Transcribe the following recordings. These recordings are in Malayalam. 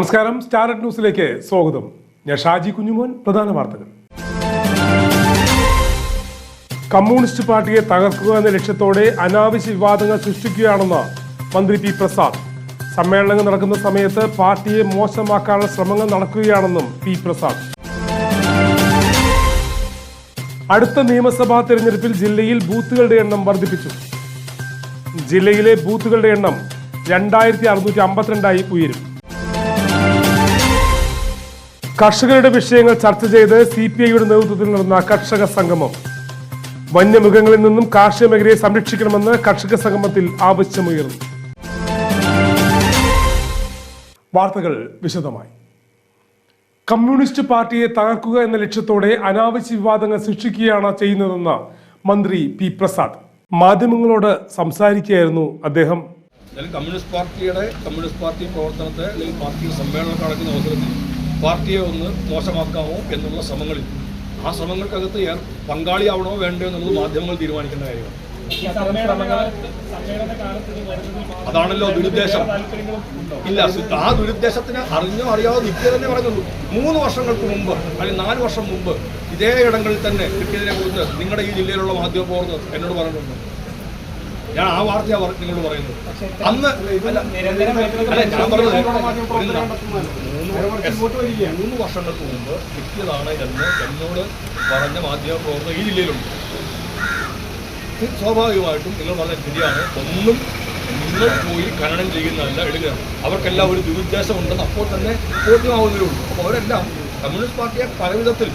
നമസ്കാരം. സ്റ്റാർട്ട് ന്യൂസിലേക്ക് സ്വാഗതം. ഞാൻ ഷാജി കുഞ്ഞുമോൻ പ്രധാന വാർത്തകൾ. കമ്മ്യൂണിസ്റ്റ് പാർട്ടിയെ തകർക്കുക എന്ന ലക്ഷ്യത്തോടെ അനാവശ്യ വിവാദങ്ങൾ സൃഷ്ടിക്കുകയാണെന്ന് മന്ത്രി പി പ്രസാദ്. സമ്മേളനങ്ങൾ നടക്കുന്ന സമയത്ത് പാർട്ടിയെ മോശമാക്കാനുള്ള ശ്രമങ്ങൾ നടക്കുകയാണെന്നും പി പ്രസാദ്. അടുത്ത നിയമസഭാ തെരഞ്ഞെടുപ്പിൽ ജില്ലയിൽ ബൂത്തുകളുടെ എണ്ണം വർദ്ധിപ്പിച്ചു. ജില്ലയിലെ ബൂത്തുകളുടെ എണ്ണം രണ്ടായിരത്തി അറുന്നൂറ്റി അമ്പത്തിരണ്ടായി ഉയരും. കർഷകരുടെ വിഷയങ്ങൾ ചർച്ച ചെയ്ത് സി പി ഐയുടെ നേതൃത്വത്തിൽ നടന്ന കർഷക സംഗമം. വന്യമൃഗങ്ങളിൽ നിന്നും കാർഷിക മേഖലയെ സംരക്ഷിക്കണമെന്ന് കർഷക സംഗമത്തിൽ ആവശ്യമുയർന്നു. വാർത്തകൾ വിശദമായി. കമ്മ്യൂണിസ്റ്റ് പാർട്ടിയെ തകർക്കുക എന്ന ലക്ഷ്യത്തോടെ അനാവശ്യ വിവാദങ്ങൾ സൃഷ്ടിക്കുകയാണ് ചെയ്യുന്നതെന്ന് മന്ത്രി പി പ്രസാദ്. മാധ്യമങ്ങളോട് സംസാരിക്കുകയായിരുന്നു അദ്ദേഹം. കമ്മ്യൂണിസ്റ്റ് പാർട്ടിയുടെ കമ്മ്യൂണിസ്റ്റ് പാർട്ടി പ്രവർത്തനത്തെ അല്ലെങ്കിൽ പാർട്ടി സമ്മേളനം നടക്കുന്ന അവസരത്തിൽ പാർട്ടിയെ ഒന്ന് മോശമാക്കാമോ എന്നുള്ള ശ്രമങ്ങളിൽ. ആ ശ്രമങ്ങൾക്കകത്ത് പങ്കാളിയാവണോ വേണ്ടോ എന്നുള്ളത് മാധ്യമങ്ങൾ തീരുമാനിക്കുന്ന കാര്യമാണ്. അതാണല്ലോ ദുരുദ്ദേശം. ഇല്ല ആ ദുരുദ്ദേശത്തിന് അറിഞ്ഞോ അറിയാതെ നിത്യ തന്നെ പറയുന്നുള്ളൂ മൂന്ന് വർഷങ്ങൾക്ക് മുമ്പ് അല്ലെങ്കിൽ നാല് വർഷം മുമ്പ് ഇതേ ഇടങ്ങളിൽ തന്നെ കിട്ടിയതിനെ കുറിച്ച് നിങ്ങളുടെ ഈ ജില്ലയിലുള്ള മാധ്യമ പ്രവർത്തകർ എന്നോട് പറഞ്ഞിട്ടുണ്ട്. ഞാൻ ആ വാർത്തയാണ് പറ- നിങ്ങളോട് പറയുന്നത്. അന്ന് അല്ല, ഞാൻ പറഞ്ഞത് മൂന്ന് വർഷങ്ങൾക്ക് മുമ്പ് കിട്ടിയതാണ് എന്ന് എന്നോട് പറഞ്ഞ മാധ്യമ പ്രവർത്തകർ ഈ ജില്ലയിലുണ്ട്. സ്വാഭാവികമായിട്ടും നിങ്ങൾ പറഞ്ഞ ശരിയാണ്. ഒന്നും നിങ്ങൾ പോയി ഖനനം ചെയ്യുന്നതല്ല എടുക്കുക. അവർക്കെല്ലാം ഒരു ദുരുദ്ദേശം ഉണ്ടെന്ന് അപ്പോൾ തന്നെ ബോധ്യമാവുന്നതേ ഉള്ളൂ അപ്പോൾ അവരെല്ലാം കമ്മ്യൂണിസ്റ്റ് പാർട്ടിയെ പലവിധത്തിൽ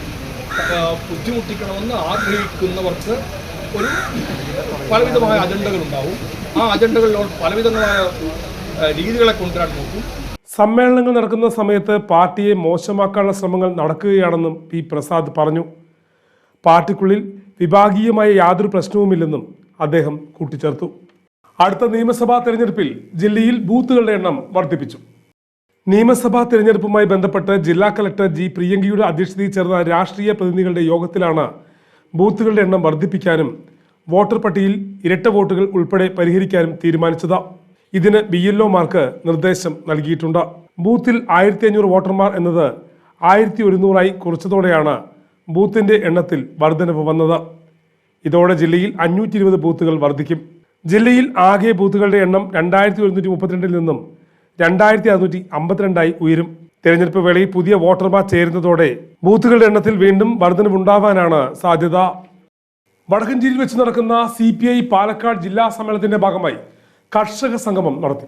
ബുദ്ധിമുട്ടിക്കണമെന്ന് ആഗ്രഹിക്കുന്നവർക്ക് ഒരു പലവിധമായ അജണ്ടകളുണ്ടാവും. ആ അജണ്ടകളിലോട്ട് പലവിധങ്ങളായ രീതികളെ കൊണ്ടുവരാൻ നോക്കും. സമ്മേളനങ്ങൾ നടക്കുന്ന സമയത്ത് പാർട്ടിയെ മോശമാക്കാനുള്ള ശ്രമങ്ങൾ നടക്കുകയാണെന്നും പി പ്രസാദ് പറഞ്ഞു. പാർട്ടിക്കുള്ളിൽ വിഭാഗീയമായ യാതൊരു പ്രശ്നവുമില്ലെന്നും അദ്ദേഹം കൂട്ടിച്ചേർത്തു. അടുത്ത നിയമസഭാ തെരഞ്ഞെടുപ്പിൽ ജില്ലയിൽ ബൂത്തുകളുടെ എണ്ണം വർദ്ധിപ്പിച്ചു. നിയമസഭാ തെരഞ്ഞെടുപ്പുമായി ബന്ധപ്പെട്ട് ജില്ലാ കലക്ടർ ജി പ്രിയങ്കയുടെ അധ്യക്ഷതയിൽ ചേർന്ന രാഷ്ട്രീയ പ്രതിനിധികളുടെ യോഗത്തിലാണ് ബൂത്തുകളുടെ എണ്ണം വർദ്ധിപ്പിക്കാനും വോട്ടർ പട്ടികയിൽ ഇരട്ട വോട്ടുകൾ ഉൾപ്പെടെ പരിഹരിക്കാനും തീരുമാനിച്ചത്. ഇതിന് ബി എൽഒമാർക്ക് നിർദ്ദേശം നൽകിയിട്ടുണ്ട്. ബൂത്തിൽ ആയിരത്തി അഞ്ഞൂറ് വോട്ടർമാർ എന്നത് ആയിരത്തി ഒരുന്നൂറായി കുറച്ചതോടെയാണ് ബൂത്തിന്റെ എണ്ണത്തിൽ വർധനവ് വന്നത്. ഇതോടെ ജില്ലയിൽ അഞ്ഞൂറ്റി ഇരുപത് ബൂത്തുകൾ വർദ്ധിക്കും ജില്ലയിൽ ആകെ ബൂത്തുകളുടെ എണ്ണം രണ്ടായിരത്തി ഒരുന്നൂറ്റി മുപ്പത്തിരണ്ടിൽ നിന്നും രണ്ടായിരത്തി അറുന്നൂറ്റി അമ്പത്തിരണ്ടായി ഉയരും. തെരഞ്ഞെടുപ്പ് വേളയിൽ പുതിയ വോട്ടർമാർ ചേരുന്നതോടെ ബൂത്തുകളുടെ എണ്ണത്തിൽ വീണ്ടും വർധനവുണ്ടാവാനാണ് സാധ്യത. വടക്കഞ്ചേരിയിൽ വെച്ച് നടക്കുന്ന സി പി ഐ പാലക്കാട് ജില്ലാ സമ്മേളനത്തിന്റെ ഭാഗമായി കർഷക സംഗമം നടത്തി.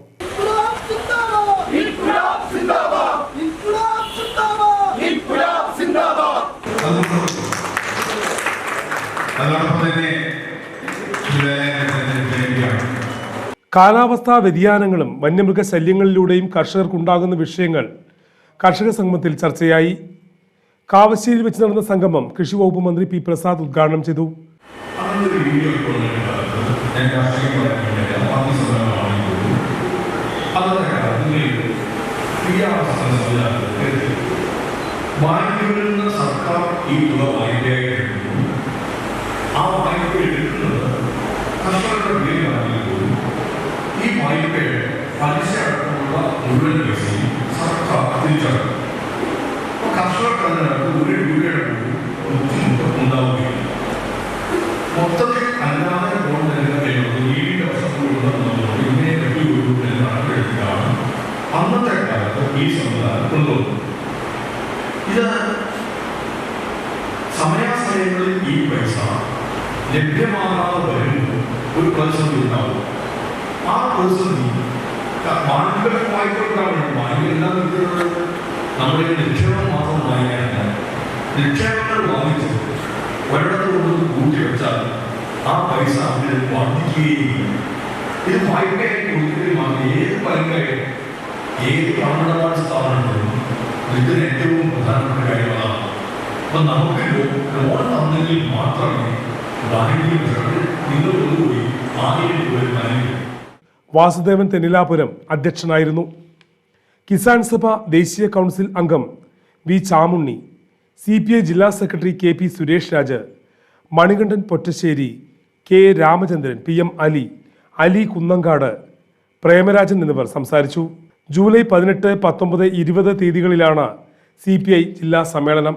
കാലാവസ്ഥാ വ്യതിയാനങ്ങളും വന്യമൃഗ ശല്യങ്ങളിലൂടെയും കർഷകർക്കുണ്ടാകുന്ന വിഷയങ്ങൾ കർഷക സംഗമത്തിൽ ചർച്ചയായി. കാവശ്ശേരിയിൽ വെച്ച് നടന്ന സംഗമം കൃഷി വകുപ്പ് മന്ത്രി പി പ്രസാദ് ഉദ്ഘാടനം ചെയ്തു. ഈ ആ വായ്പ എടുക്കുന്നത് ഈ പലിശ അടക്കമുള്ള മുഴുവൻ പൈസയും തിരിച്ചടക്കും അപ്പോൾ കർഷകർക്ക് ഒരു രൂപയുടെ ഉണ്ടാവുകയില്ല. മൊത്തത്തിൽ അല്ലാതെ നൽകുക എന്നുള്ളത് ഏഴ് വർഷത്തോളം ഇതിനെ പറ്റിയൊരു നടപടിയാണ് അന്നത്തെ കാലത്ത് ഈ സമുദായം കൊണ്ടുവന്നത്. ഇത് സമയാസമയങ്ങളിൽ ഈ പൈസ ലഭ്യമാകാതെ വരുമ്പോൾ ഒരു പ്രതിസന്ധി ഉണ്ടാവും. ആ പ്രതിസന്ധി വാണിജ്യ വായ്പകൾക്കാണ് വായ്പ എല്ലാ വിധത്തിലുള്ള നമ്മുടെ നിക്ഷേപം മാത്രം വാങ്ങിക്കാനില്ല നിക്ഷേപങ്ങൾ വാങ്ങിച്ചത് ഒരിടത്ത് ആ പൈസ അതിൽ വർദ്ധിക്കുകയും ഇത് വായ്പയായിട്ട് ഒരിക്കലും മാത്രം ഏത് പരമ്പരയും ഏത് ഇതിന് ഏറ്റവും പ്രധാനപ്പെട്ട കാര്യം അതാണ് അപ്പൊ നമുക്ക് ലോൺ തന്നെങ്കിൽ മാത്രമേ ബാങ്കിൽ നിങ്ങൾ കൊണ്ടുപോയി ആയിരം രൂപ വാസുദേവൻ തെന്നിലാപുരം അധ്യക്ഷനായിരുന്നു. കിസാൻ സഭ ദേശീയ കൗൺസിൽ അംഗം V Chamunni C P I ജില്ലാ secretary K P Suresh Raj Manikandan Pottassery K Ramachandran P M Ali Ali Kunnankad Premarajan എന്നിവർ സംസാരിച്ചു. ജൂലൈ പതിനെട്ട് പത്തൊമ്പത് ഇരുപത് തീയതികളിലാണ് സി പി ഐ ജില്ലാ സമ്മേളനം.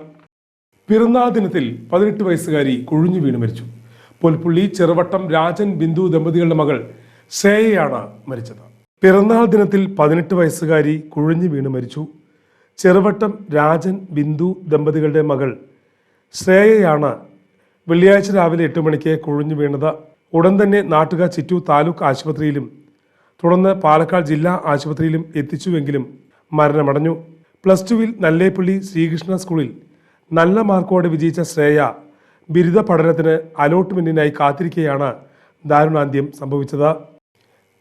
പിറന്നാൾ ദിനത്തിൽ പതിനെട്ട് വയസ്സുകാരി കുഴിഞ്ഞു വീണ് മരിച്ചു. പുൽപ്പുള്ളി ചെറുവട്ടം രാജൻ ബിന്ദു ദമ്പതികളുടെ മകൾ ശ്രേയയാണ് മരിച്ചത്. പിറന്നാൾ ദിനത്തിൽ പതിനെട്ട് വയസ്സുകാരി കുഴഞ്ഞു വീണ് മരിച്ചു. ചെറുവട്ടം രാജൻ ബിന്ദു ദമ്പതികളുടെ മകൾ ശ്രേയയാണ് വെള്ളിയാഴ്ച രാവിലെ എട്ട് മണിക്ക് കുഴഞ്ഞു വീണത്. ഉടൻ തന്നെ നാട്ടുകാർ ചിറ്റൂർ താലൂക്ക് ആശുപത്രിയിലും തുടർന്ന് പാലക്കാട് ജില്ലാ ആശുപത്രിയിലും എത്തിച്ചുവെങ്കിലും മരണമടഞ്ഞു. പ്ലസ് ടുവിൽ നല്ലേപ്പള്ളി ശ്രീകൃഷ്ണ സ്കൂളിൽ നല്ല മാർക്കോടെ വിജയിച്ച ശ്രേയ ബിരുദ പഠനത്തിന് അലോട്ട്മെന്റിനായി കാത്തിരിക്കെയാണ് ദാരുണാന്ത്യം സംഭവിച്ചത്.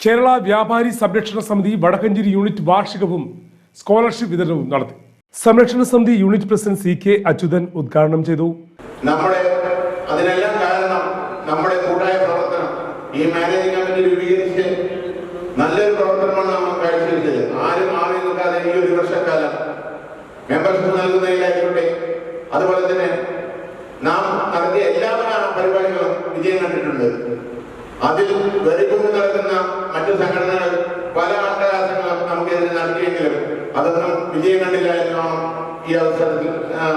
കേരള വ്യാപാരി സംരക്ഷണ സമിതി വടക്കഞ്ചേരി യൂണിറ്റ് വാർഷികവും സ്കോളർഷിപ്പ് വിതരണവും നടത്തി. സംരക്ഷണ സമിതി unit president C K Achuthan ഉദ്ഘാടനം ചെയ്തു. നമ്മുടെ അതിനെല്ലാം കാരണം നമ്മുടെ കൂട്ടായ പ്രവർത്തനം. ഈ മാനേജിംഗ് കമ്മിറ്റി രൂപീകരിച്ച് നല്ലൊരു പ്രവർത്തനമാണ് നമ്മൾ കാഴ്ചവെച്ചത്. ആരും മാറി നിൽക്കാതെ ഈ ഒരു വർഷക്കാലം മെമ്പർഷിപ്പ് നൽകുന്നതിലായിക്കോട്ടെ. അതുപോലെ തന്നെ നാം നടത്തിയ എല്ലാ പരിപാടികളും വിജയം കണ്ടിട്ടുണ്ട്. അതിൽ വെറിക്കൊണ്ട് നടക്കുന്ന മറ്റു സംഘടനകൾ പല അട്ടഹാസങ്ങളും നമുക്കെതിരെ നടത്തിയെങ്കിലും അതൊന്നും വിജയം കണ്ടില്ല എന്നാണ് ഈ അവസരത്തിൽ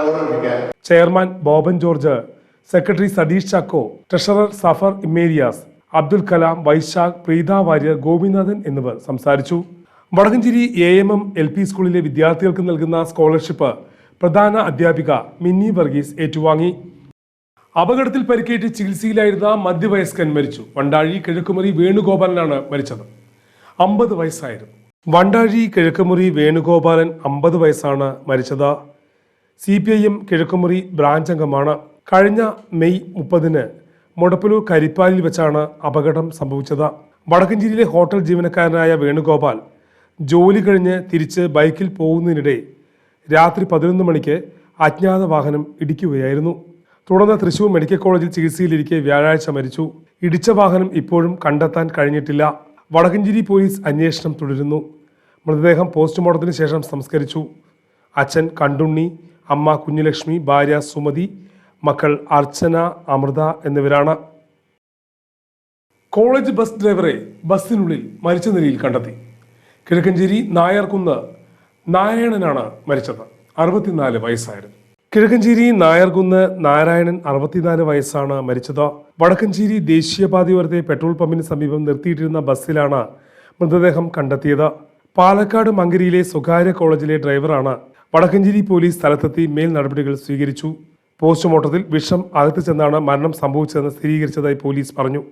ഓർമ്മിപ്പിക്കാൻ. Chairman Boban George secretary Satheesh Chacko treasurer Safar Imeriyas Abdul Kalam Vaishakh Preetha Warrier Gopinathan എന്നിവർ സംസാരിച്ചു. Vadakkanchery A M M L P സ്കൂളിലെ വിദ്യാർത്ഥികൾക്ക് നൽകുന്ന സ്കോളർഷിപ്പ് പ്രധാന അധ്യാപിക മിന്നി വർഗീസ് ഏറ്റുവാങ്ങി. അപകടത്തിൽ പരിക്കേറ്റ് ചികിത്സയിലായിരുന്ന മധ്യവയസ്കൻ മരിച്ചു. വണ്ടാഴി കിഴക്കുമുറി വേണുഗോപാലനാണ് മരിച്ചത്. അമ്പത് വയസ്സായിരുന്നു. വണ്ടാഴി കിഴക്കുമുറി വേണുഗോപാലൻ അമ്പത് വയസ്സാണ് മരിച്ചത്. C P I M Kizhakkumuri branch അംഗമാണ് കഴിഞ്ഞ മെയ് മുപ്പതിന് മുടപ്പലൂർ കരിപ്പാലിൽ വെച്ചാണ് അപകടം സംഭവിച്ചത്. വടക്കഞ്ചേരിയിലെ ഹോട്ടൽ ജീവനക്കാരനായ വേണുഗോപാൽ ജോലി കഴിഞ്ഞ് തിരിച്ച് ബൈക്കിൽ പോകുന്നതിനിടെ രാത്രി പതിനൊന്ന് മണിക്ക് അജ്ഞാത വാഹനം ഇടിക്കുകയായിരുന്നു. തുടർന്ന് തൃശൂർ മെഡിക്കൽ കോളേജിൽ ചികിത്സയിലിരിക്കെ വ്യാഴാഴ്ച മരിച്ചു. ഇടിച്ച വാഹനം ഇപ്പോഴും കണ്ടെത്താൻ കഴിഞ്ഞിട്ടില്ല. വടക്കഞ്ചേരി പോലീസ് അന്വേഷണം തുടരുന്നു. മൃതദേഹം പോസ്റ്റ്മോർട്ടത്തിന് ശേഷം സംസ്കരിച്ചു. അച്ഛൻ കണ്ടുണ്ണി അമ്മ കുഞ്ഞുലക്ഷ്മി ഭാര്യ സുമതി മക്കൾ അർച്ചന അമൃത എന്നിവരാണ്. കോളേജ് ബസ് ഡ്രൈവറെ ബസ്സിനുള്ളിൽ മരിച്ച നിലയിൽ കണ്ടെത്തി. കിഴക്കഞ്ചേരി നായർകുന്ന് നാരായണനാണ് മരിച്ചത്. അറുപത്തിനാല് വയസ്സായിരുന്നു. കിഴക്കഞ്ചേരി നായർകുന്ന് നാരായണൻ അറുപത്തിനാല് വയസ്സാണ് മരിച്ചത്. വടക്കഞ്ചേരി ദേശീയപാതയോരത്തെ പെട്രോൾ പമ്പിന് സമീപം നിർത്തിയിട്ടിരുന്ന ബസ്സിലാണ് മൃതദേഹം കണ്ടെത്തിയത്. പാലക്കാട് മങ്കരിയിലെ സ്വകാര്യ കോളേജിലെ ഡ്രൈവറാണ് വടക്കഞ്ചേരി പോലീസ് സ്ഥലത്തെത്തി മേൽ നടപടികൾ സ്വീകരിച്ചു. പോസ്റ്റ്മോർട്ടത്തിൽ വിഷം അകത്ത് ചെന്നാണ് മരണം സംഭവിച്ചതെന്ന് സ്ഥിരീകരിച്ചതായി പോലീസ് പറഞ്ഞു.